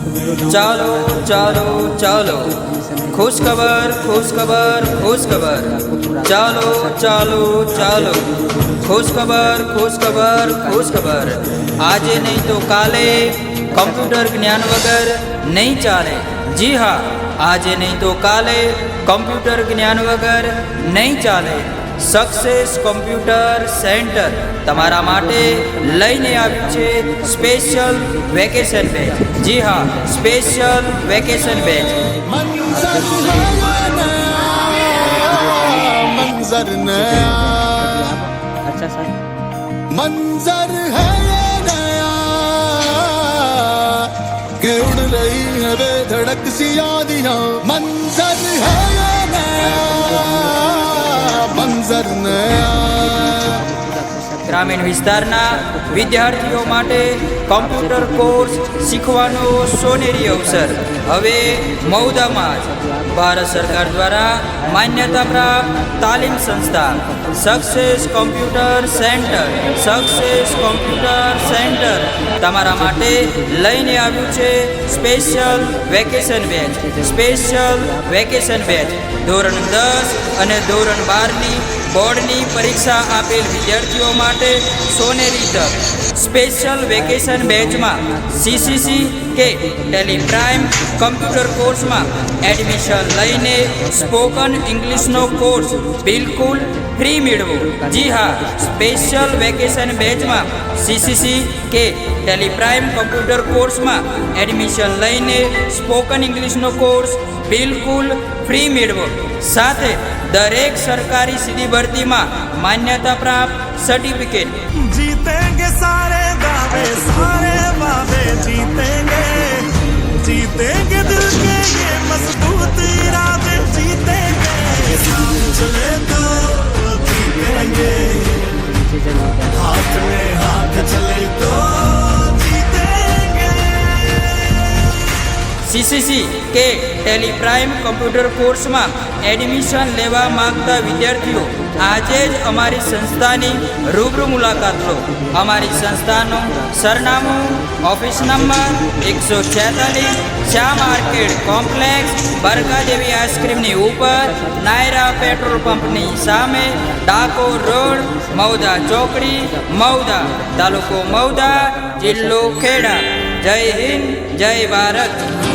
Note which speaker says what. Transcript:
Speaker 1: ચાલો ચાલો ચાલો ખુશ ખબર ખુશ ખબર ખુશ ખબર ચાલો ચાલો ચાલો ખુશ ખબર ખુશ ખબર ખુશ ખબર આજે નહીં તો કાલે કમ્પ્યુટર જ્ઞાન વગર નહીં ચાલે જી હા આજે નહીં તો કાલે કમ્પ્યુટર જ્ઞાન વગર નહીં ચાલે સક્સેસ કોમ્પ્યુટર સેન્ટર તમારા માટે લઈને આવ્યું છે સ્પેશિયલ વેકેશન બેચ જી હા સ્પેશિયલ વેકેશન બેચ
Speaker 2: मंजर है नया मंजर नया
Speaker 3: अच्छा सर
Speaker 2: मंजर है नया कि उड़ रही है बेधड़क सी यादियां मंजर है
Speaker 1: ગ્રામીણ વિસ્તારના વિદ્યાર્થીઓ માટે કમ્પ્યુટર કોર્સ શીખવાનો સોનેરી અવસર. હવે મૌદામાં જ ભારત સરકાર દ્વારા માન્યતા પ્રાપ્ત તાલીમ સંસ્થા success computer centre success computer centre તમારા માટે લઈને આવ્યું છે special vacation batch. Special vacation batch ધોરણ દસ અને ધોરણ બારની બોર્ડની પરીક્ષા આપેલ વિદ્યાર્થીઓ માટે સોનેરી તક. સ્પેશિયલ વેકેશન બેચમાં સીસીસી કે ટેલી પ્રાઇમ કમ્પ્યુટર કોર્સમાં એડમિશન લઈને સ્પોકન ઇંગ્લિશનો કોર્સ બિલકુલ ફ્રી મેળવો. જી હા, સ્પેશિયલ વેકેશન બેચમાં સીસીસી કે ટેલી પ્રાઇમ કમ્પ્યુટર કોર્સમાં એડમિશન લઈને સ્પોકન ઇંગ્લિશનો કોર્સ બિલકુલ ફ્રી મેળવો. સાથે દરેક સરકારી સીધી ભરતીમાં માન્યતા પ્રાપ્ત સર્ટિફિકેટ.
Speaker 4: જીતે जीतेंगे दिल के ये मजबूत इरादे जीतेंगे चले तो जीतेंगे हाथ में हाथ चले तो जीतेंगे
Speaker 1: सी सी सी के ટેલી પ્રાઇમ કમ્પ્યુટર કોર્સમાં એડમિશન લેવા માંગતા વિદ્યાર્થીઓ, આજે જ અમારી સંસ્થાની રૂબરૂ મુલાકાત લો. અમારી સંસ્થાનું સરનામું, ઓફિસ નંબર એકસો છેતાલીસ ચા માર્કેટ કોમ્પ્લેક્સ, બરકાદેવી આઈસ્ક્રીમની ઉપર, નાયરા પેટ્રોલ પંપની સામે, ડાકોર રોડ મૌદા ચોકડી મૌદા તાલુકો મૌદા જિલ્લો ખેડા. જય હિન્દ, જય ભારત.